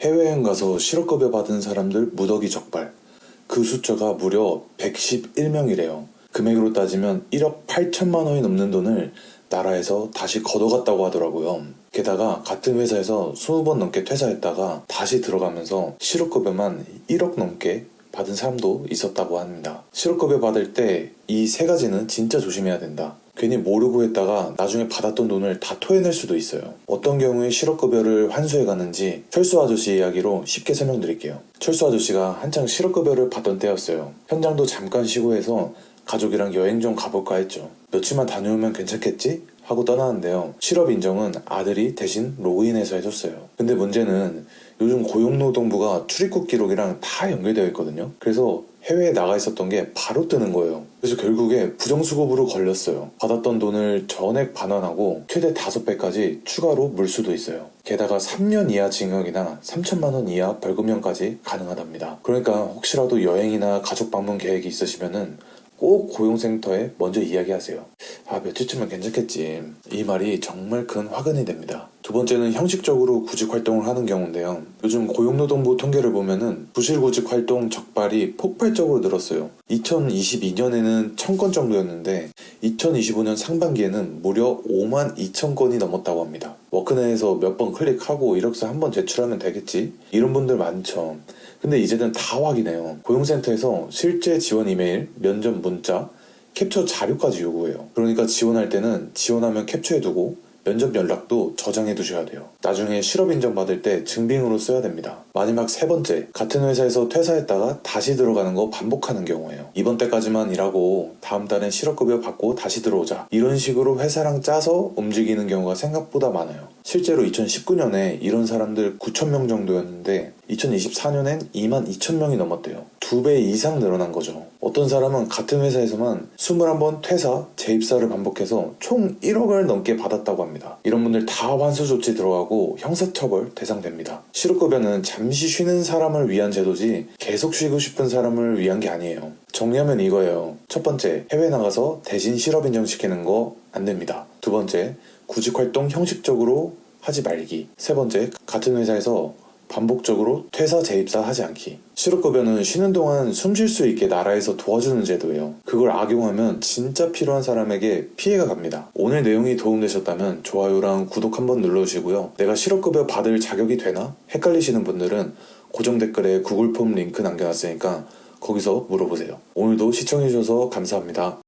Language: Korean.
해외여행 가서 실업급여 받은 사람들 무더기 적발. 그 숫자가 무려 111명이래요. 금액으로 따지면 1억 8천만 원이 넘는 돈을 나라에서 다시 걷어갔다고 하더라고요. 게다가 같은 회사에서 20번 넘게 퇴사했다가 다시 들어가면서 실업급여만 1억 넘게 받은 사람도 있었다고 합니다. 실업급여 받을 때 이 세 가지는 진짜 조심해야 된다. 괜히 모르고 했다가 나중에 받았던 돈을 다 토해낼 수도 있어요. 어떤 경우에 실업급여를 환수해 가는지 철수 아저씨 이야기로 쉽게 설명드릴게요. 철수 아저씨가 한창 실업급여를 받던 때였어요. 현장도 잠깐 쉬고 해서 가족이랑 여행 좀 가볼까 했죠. 며칠만 다녀오면 괜찮겠지? 하고 떠나는데요. 실업 인정은 아들이 대신 로그인해서 해줬어요. 근데 문제는 요즘 고용노동부가 출입국 기록이랑 다 연결되어 있거든요. 그래서 해외에 나가 있었던 게 바로 뜨는 거예요. 그래서 결국에 부정수급으로 걸렸어요. 받았던 돈을 전액 반환하고 최대 5배까지 추가로 물 수도 있어요. 게다가 3년 이하 징역이나 3천만 원 이하 벌금형까지 가능하답니다. 그러니까 혹시라도 여행이나 가족 방문 계획이 있으시면은 꼭 고용센터에 먼저 이야기하세요. 아, 며칠쯤은 괜찮겠지. 이 말이 정말 큰 화근이 됩니다. 두 번째는 형식적으로 구직 활동을 하는 경우인데요. 요즘 고용노동부 통계를 보면은 부실 구직 활동 적발이 폭발적으로 늘었어요. 2022년에는 1000건 정도였는데 2025년 상반기에는 무려 5만 2천 건이 넘었다고 합니다. 워크넷에서 몇 번 클릭하고 이력서 한 번 제출하면 되겠지? 이런 분들 많죠. 근데 이제는 다 확인해요. 고용센터에서 실제 지원 이메일, 면접 문자, 캡처 자료까지 요구해요. 그러니까 지원할 때는 지원하면 캡처해두고 면접 연락도 저장해 두셔야 돼요. 나중에 실업 인정 받을 때 증빙으로 써야 됩니다. 마지막 세 번째, 같은 회사에서 퇴사했다가 다시 들어가는 거 반복하는 경우예요. 이번 달까지만 일하고 다음 달엔 실업급여 받고 다시 들어오자. 이런 식으로 회사랑 짜서 움직이는 경우가 생각보다 많아요. 실제로 2019년에 이런 사람들 9,000명 정도였는데 2024년엔 2만 2,000명이 넘었대요. 두 배 이상 늘어난 거죠. 어떤 사람은 같은 회사에서만 21번 퇴사, 재입사를 반복해서 총 1억을 넘게 받았다고 합니다. 이런 분들 다 환수 조치 들어가고 형사처벌 대상됩니다. 실업급여는 잠시 쉬는 사람을 위한 제도지 계속 쉬고 싶은 사람을 위한 게 아니에요. 정리하면 이거예요. 첫 번째, 해외 나가서 대신 실업 인정시키는 거 안 됩니다. 두 번째, 구직 활동 형식적으로 하지 말기. 세 번째, 같은 회사에서 반복적으로 퇴사 재입사 하지 않기. 실업급여는 쉬는 동안 숨 쉴 수 있게 나라에서 도와주는 제도예요. 그걸 악용하면 진짜 필요한 사람에게 피해가 갑니다. 오늘 내용이 도움되셨다면 좋아요랑 구독 한번 눌러주시고요. 내가 실업급여 받을 자격이 되나? 헷갈리시는 분들은 고정 댓글에 구글 폼 링크 남겨놨으니까 거기서 물어보세요. 오늘도 시청해주셔서 감사합니다.